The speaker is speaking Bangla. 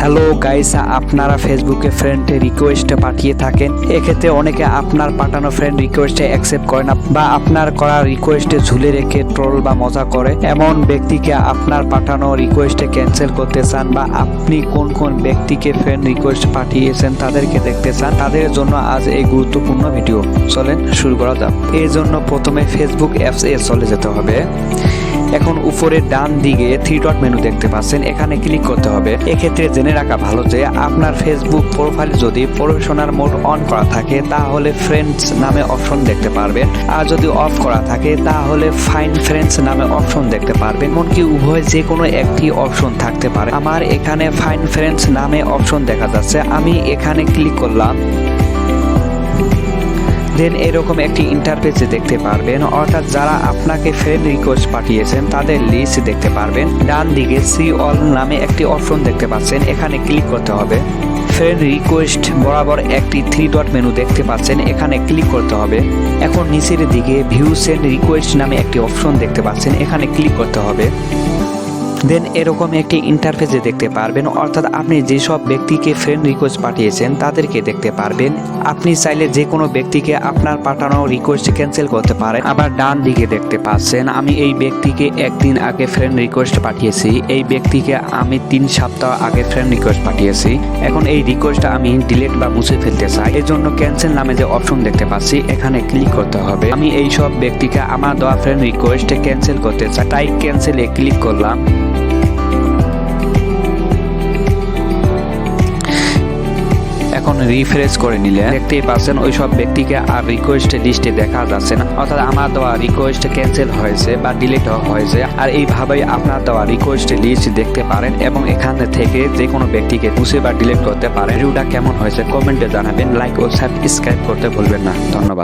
হ্যালো গাইস আপনারা ফেসবুকে ফ্রেন্ড রিকোয়েস্ট পাঠিয়ে থাকেন। এক্ষেত্রে অনেকে আপনার পাঠানো ফ্রেন্ড রিকোয়েস্টে অ্যাকসেপ্ট করে না বা আপনার করা রিকোয়েস্টে ঝুলে রেখে ট্রোল বা মজা করে। এমন ব্যক্তিকে আপনার পাঠানো রিকোয়েস্টে ক্যান্সেল করতে চান বা আপনি কোন কোন ব্যক্তিকে ফ্রেন্ড রিকোয়েস্ট পাঠিয়েছেন তাদেরকে দেখতে চান, তাদের জন্য আজ এই গুরুত্বপূর্ণ ভিডিও চলেন শুরু করা যাক। এই জন্য প্রথমে ফেসবুক অ্যাপস এ চলে যেতে হবে। এখন উপরে ডান দিকে থ্রি ডট মেনু দেখতে পাচ্ছেন, এখানে ক্লিক করতে হবে। এক্ষেত্রে জেনে রাখা ভালো যে আপনার ফেসবুক প্রোফাইল যদি প্রফেশনাল মোড অন করা থাকে, তাহলে ফ্রেন্ডস নামে অপশন দেখতে পারবেন। আর যদি অফ করা থাকে, তাহলে ফাইন ফ্রেন্ডস নামে অপশন দেখতে পারবেন। এমনকি উভয় যে কোনো একটি অপশন থাকতে পারে। আমার এখানে ফাইন ফ্রেন্ডস নামে অপশন দেখা যাচ্ছে। আমি এখানে ক্লিক করলাম। দেন এরকম একটি ইন্টারফেস দেখতে পারবেন। অর্থাৎ যারা আপনাকে ফ্রেন্ড রিকোয়েস্ট পাঠিয়েছেন, তাদের লিস্ট দেখতে পারবেন। ডান দিকে সি অল নামে একটি অপশন দেখতে পাচ্ছেন। এখানে ক্লিক করতে হবে। ফ্রেন্ড রিকোয়েস্ট বরাবর একটি থ্রি ডট মেনু দেখতে পাচ্ছেন। এখানে ক্লিক করতে হবে। এখন নিচের দিকে ভিউ সেন্ড রিকোয়েস্ট নামে একটি অপশন দেখতে পাচ্ছেন। এখানে ক্লিক করতে হবে। দেন এরকম একটি ইন্টারফেসে দেখতে পারবেন। অর্থাৎ আপনি যেসব ব্যক্তিকে ফ্রেন্ড রিকোয়েস্ট পাঠিয়েছেন, তাদেরকে দেখতে পারবেন। আপনি চাইলে যে কোনো ব্যক্তিকে আপনার পাঠানো রিকোয়েস্ট ক্যান্সেল করতে পারেন। আবার ডান দিকে দেখতে পাচ্ছেন, আমি এই ব্যক্তিকে একদিন আগে ফ্রেন্ড রিকোয়েস্ট পাঠিয়েছি। এই ব্যক্তিকে আমি তিন সপ্তাহ আগে ফ্রেন্ড রিকোয়েস্ট পাঠিয়েছি। এখন এই রিকোয়েস্টটা আমি ডিলেট বা মুছে ফেলতে চাই। এর জন্য ক্যান্সেল নামে যে অপশন দেখতে পাচ্ছি, এখানে ক্লিক করতে হবে। আমি এই সব ব্যক্তিকে আমার দেওয়া ফ্রেন্ড রিকোয়েস্ট ক্যান্সেল করতে চাই। তাই ক্যান্সেলে ক্লিক করলাম। এখন রিফ্রেশ করে নিলে দেখতেই পাচ্ছেন ওই সব ব্যক্তিকে আর রিকোয়েস্ট লিস্টে দেখা যাচ্ছে না। অর্থাৎ আমার দেওয়া রিকোয়েস্ট ক্যান্সেল হয়েছে বা ডিলিট হয়েছে। আর এইভাবেই আপনার দেওয়া রিকোয়েস্ট লিস্ট দেখতে পারেন এবং এখান থেকে যে কোনো ব্যক্তিকে মুছে বা ডিলিট করতে পারেন। ভিডিওটা কেমন হয়েছে কমেন্টে জানাবেন। লাইক ও সাবস্ক্রাইব করতে ভুলবেন না। ধন্যবাদ।